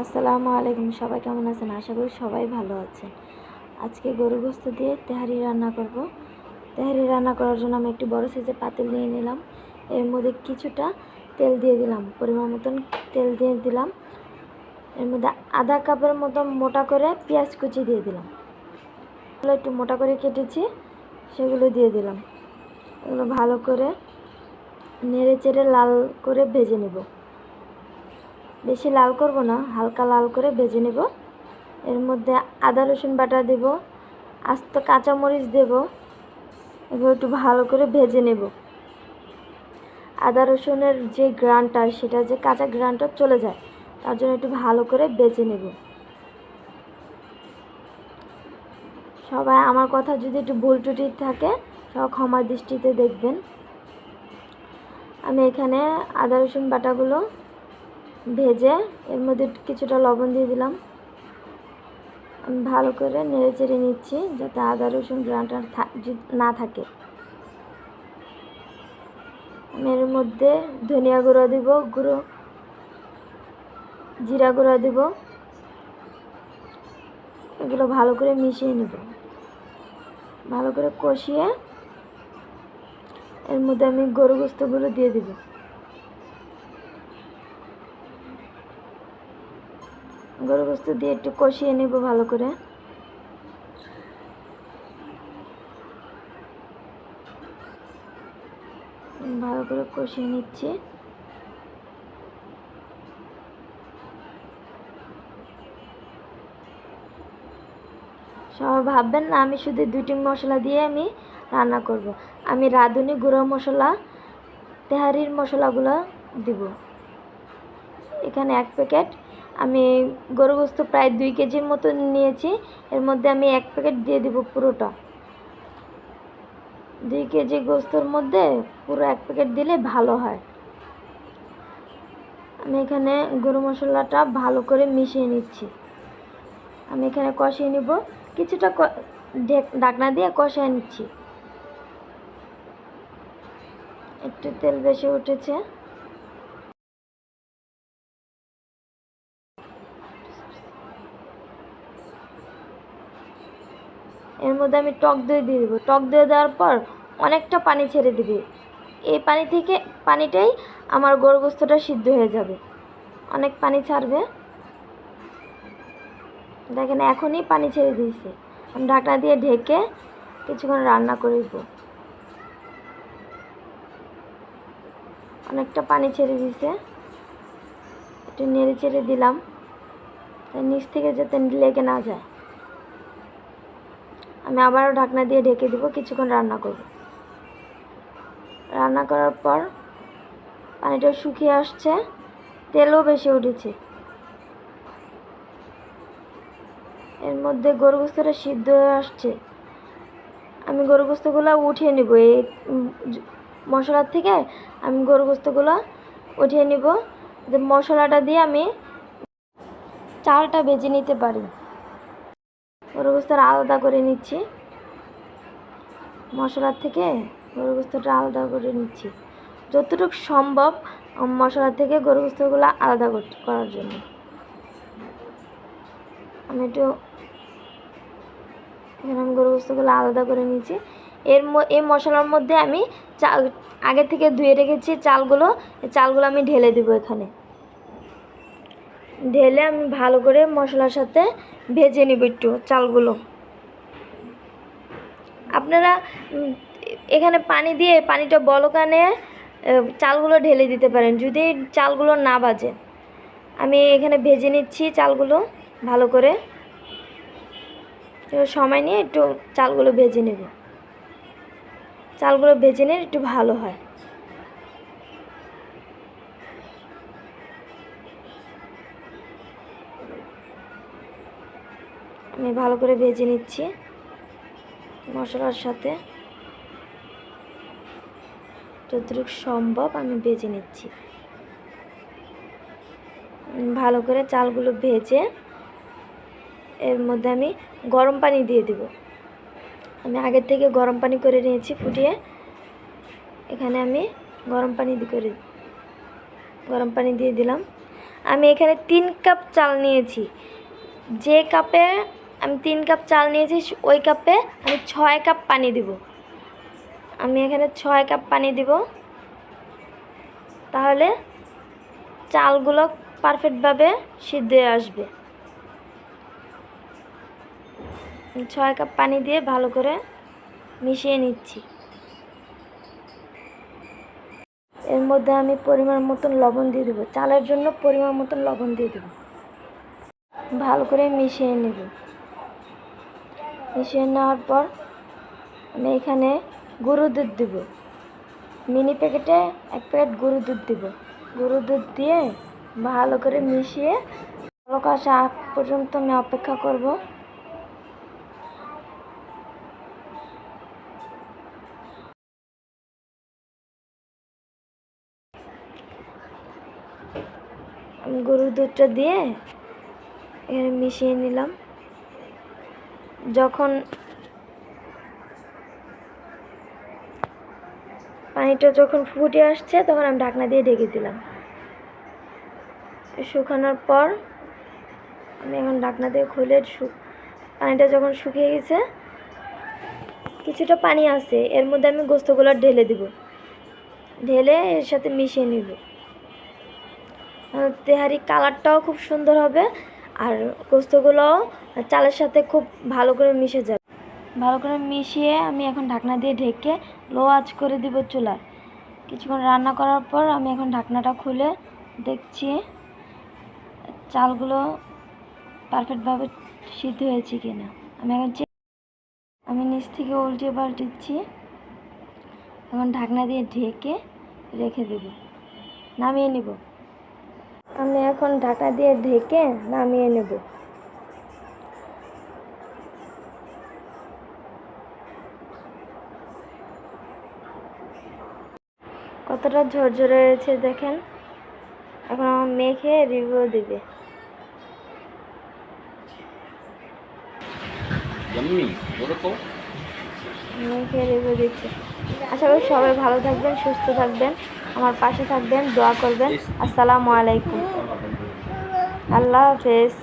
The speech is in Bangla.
আসসালামু আলাইকুম, সবাই কেমন আছেন? আশা করি সবাই ভালো আছেন। আজকে গরু গোস্ত দিয়ে তেহারি রান্না করব। তেহারি রান্না করার জন্য আমি একটি বড় সাইজের পাতিল নিয়ে নিলাম। এর মধ্যে কিছুটা তেল দিয়ে দিলাম, পরিমাণ মতন তেল দিয়ে দিলাম। এর মধ্যে আধা কাপের মতো মোটা করে পেঁয়াজ কুচি দিয়ে দিলাম। এগুলো একটু মোটা করে কেটেছি, সেগুলো দিয়ে দিলাম। এগুলো ভালো করে নেড়ে চেড়ে লাল করে ভেজে নেব। বেশি লাল করব না, হালকা লাল করে ভেজে নেব। এর মধ্যে আদা, রসুন বাটা দেব, আস্ত কাঁচামরিচ দেব এগুলো একটু ভালো করে ভেজে নেব। আদা, রসুনের যে গ্রানটা সেটা যে কাঁচা গ্রানটা চলে যায়, তার জন্য একটু ভালো করে বেজে নেব। সবাই আমার কথা যদি একটু ভুল টুটি থাকে সব ক্ষমা দৃষ্টিতে দেখবেন। আমি এখানে আদা, রসুন বাটাগুলো ভেজে এর মধ্যে কিছুটা লবণ দিয়ে দিলাম। আমি ভালো করে নেড়ে চেড়ে নিচ্ছি যাতে আদা, রসুন গ্রানটা না থাকে। এর মধ্যে ধনিয়া গুঁড়ো দিব, গুঁড়ো, জিরা গুঁড়ো দিব। এগুলো ভালো করে মিশিয়ে নেব। ভালো করে কষিয়ে এর মধ্যে আমি গরু গোস্তগুলো দিয়ে দিব। গরু গোস্ত দিয়ে একটু কষিয়ে নেব ভালো করে। ভালো করে কষিয়ে নিচ্ছি। সবাই ভাববেন না, আমি শুধু দুটি মশলা দিয়ে আমি রান্না করব। আমি রাঁধুনি, গুঁড়ো মশলা, তেহারির মশলাগুলো দিব। এখানে এক প্যাকেট আমি গরু গোস্ত প্রায় দুই কেজির মতো নিয়েছি। এর মধ্যে আমি এক প্যাকেট দিয়ে দিব পুরোটা। দুই কেজি গোস্তর মধ্যে পুরো এক প্যাকেট দিলে ভালো হয়। আমি এখানে গরু মশলাটা ভালো করে মিশিয়ে নিচ্ছি। আমি এখানে কষিয়ে নিব। কিছুটা ডাকনা দিয়ে কষিয়ে নিচ্ছি। একটু তেল বেশি উঠেছে। এর মধ্যে আমি টক দই দিয়ে দেবো। টক দই দেওয়ার পর অনেকটা পানি ছেড়ে দিবে। এই পানি থেকে পানিটাই আমার গোস্তটা সিদ্ধ হয়ে যাবে। অনেক পানি ছাড়বে। দেখেন, এখনই পানি ছেড়ে দিয়েছে। আমি ঢাকনা দিয়ে ঢেকে কিছুক্ষণ রান্না করে দেবো অনেকটা পানি ছেড়ে দিয়েছে। একটু নেড়ে চেড়ে দিলাম নিচ থেকে যাতে লেগে না যায়। আমি আবারও ঢাকনা দিয়ে ঢেকে দিব, কিছুক্ষণ রান্না করব। রান্না করার পর পানিটা শুকিয়ে আসছে, তেলও বেশি উঠেছে। এর মধ্যে গরু গোস্তটা সিদ্ধ হয়ে আসছে। আমি গরু গোস্তগুলো উঠিয়ে নিব, এই মশলার থেকে আমি গরু গোস্তগুলো উঠিয়ে নিব। যে মশলাটা দিয়ে আমি চালটা ভেজে নিতে পারি। গরু আলাদা করে নিচ্ছি। মশলার থেকে গরু গোস্তটা আলাদা করে নিচ্ছি। যতটুকু সম্ভব মশলা থেকে গরু গোস্তগুলো আলাদা করার জন্য। আমি একটু এখানে আমি গরু গোস্তগুলো আলাদা করে নিয়েছি। এর এই মশলার মধ্যে আমি চাল আগে থেকে ধুয়ে রেখেছি চালগুলো। চালগুলো আমি ঢেলে দেবো এখানে। ঢেলে আমি ভালো করে মশলার সাথে ভেজে নিব একটু চালগুলো। আপনারা এখানে পানি দিয়ে পানিটা বলকানে চালগুলো ঢেলে দিতে পারেন, যদি চালগুলো না বাজে। আমি এখানে ভেজে নিচ্ছি চালগুলো ভালো করে। সময় নিয়ে একটু চালগুলো ভেজে নেব। চালগুলো ভেজে নিয়ে একটু ভালো হয়। আমি ভালো করে ভেজে নিচ্ছি মশলার সাথে। যতটুকু সম্ভব আমি ভেজে নিচ্ছি। ভালো করে চালগুলো ভেজে এর মধ্যে আমি গরম পানি দিয়ে দিব। আমি আগের থেকে গরম পানি করে নিয়েছি ফুটিয়ে। এখানে আমি গরম পানি করে গরম পানি দিয়ে দিলাম। আমি এখানে তিন কাপ চাল নিয়েছি। যে কাপে আমি তিন কাপ চাল নিয়েছি, ওই কাপে আমি ছয় কাপ পানি দিব। আমি এখানে ছয় কাপ পানি দিব। তাহলে চালগুলো পারফেক্টভাবে সিদ্ধ আসবে। ছয় কাপ পানি দিয়ে ভালো করে মিশিয়ে নিচ্ছি। এর মধ্যে আমি পরিমাণ মতন লবণ দিয়ে দেবো। চালের জন্য পরিমাণ মতন লবণ দিয়ে দেবো। ভালো করে মিশিয়ে নেব। মিশিয়ে নেওয়ার পর আমি এখানে গরু দুধ দেবো। মিনি প্যাকেটে এক প্যাকেট গরু দুধ দেবো। গরু দুধ দিয়ে ভালো করে মিশিয়ে আসা আগ পর্যন্ত আমি অপেক্ষা করব। গরুর দুধটা দিয়ে মিশিয়ে নিলাম। যখন পানিটা যখন ফুটে আসছে, তখন আমি ঢাকনা দিয়ে ঢেকে দিলাম। শুকানোর পর আমি এখন ঢাকনা দিয়ে খুলে পানিটা যখন শুকিয়ে গেছে, কিছুটা পানি আছে, এর মধ্যে আমি গোস্তগুলো ঢেলে দিব। ঢেলে এর সাথে মিশিয়ে নিব। তেহারি কালারটাও খুব সুন্দর হবে। আর গোস্তগুলোও চালের সাথে খুব ভালো করে মিশে যাবে। ভালো করে মিশিয়ে আমি এখন ঢাকনা দিয়ে ঢেকে লো আঁচ করে দিব চুলার কিছুক্ষণ রান্না করার পর আমি এখন ঢাকনাটা খুলে দেখছি চালগুলো পারফেক্টভাবে সিদ্ধ হয়েছে কিনা। আমি এখন আমি নিচ থেকে উল্টে পাল্টিচ্ছি। এখন ঢাকনা দিয়ে ঢেকে রেখে দেব। নামিয়ে নেব। আমি এখন ঢাকা দিয়ে ঢেকে নামিয়ে নেব। কতটা ঝরঝরে রয়েছে দেখেন। এখন আমার মেখে রিভিউ দিবে। মেখে রিভিউ দিচ্ছে। আশা করি সবাই ভালো থাকবেন সুস্থ থাকবেন। আমার পাশে থাকবেন দোয়া করবেন। আসসালামু আলাইকুম। আল্লাহ হাফেজ।